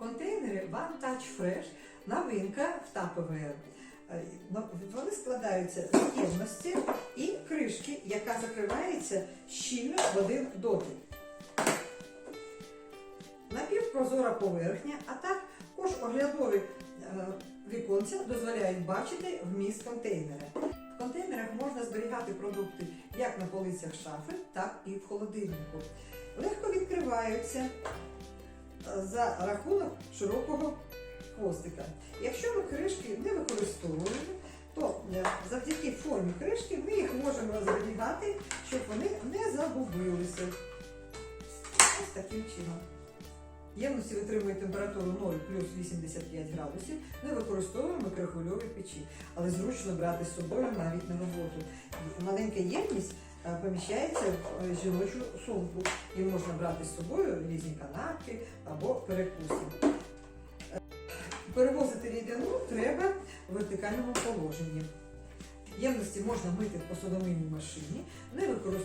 Контейнери One Touch Fresh новинка в ТАПВР. Е, ну, Вони складаються з ємності і кришки, яка закривається щільно в один дотик. Напівпрозора поверхня, а також оглядові е, віконця дозволяють бачити вміст контейнера. В контейнерах можна зберігати продукти як на полицях шафи, так і в холодильнику. Легко відкриваються за рахунок широкого хвостика. Якщо ми кришки не використовуємо, то е, завдяки формі кришки ми їх можемо зберігати, щоб вони не загубилися. Ось таким чином. Ємності витримує температуру 0 плюс 85 градусів, не використовуємо мікрохвильові печі, але зручно брати з собою навіть на роботу. Маленька ємність поміщається в е, жіночу сумку і можна брати з собою різні канапки або перекуси. Е, Перевозити рідину треба в вертикальному положенні. Ємності можна мити в посудомийній машині, не предмети.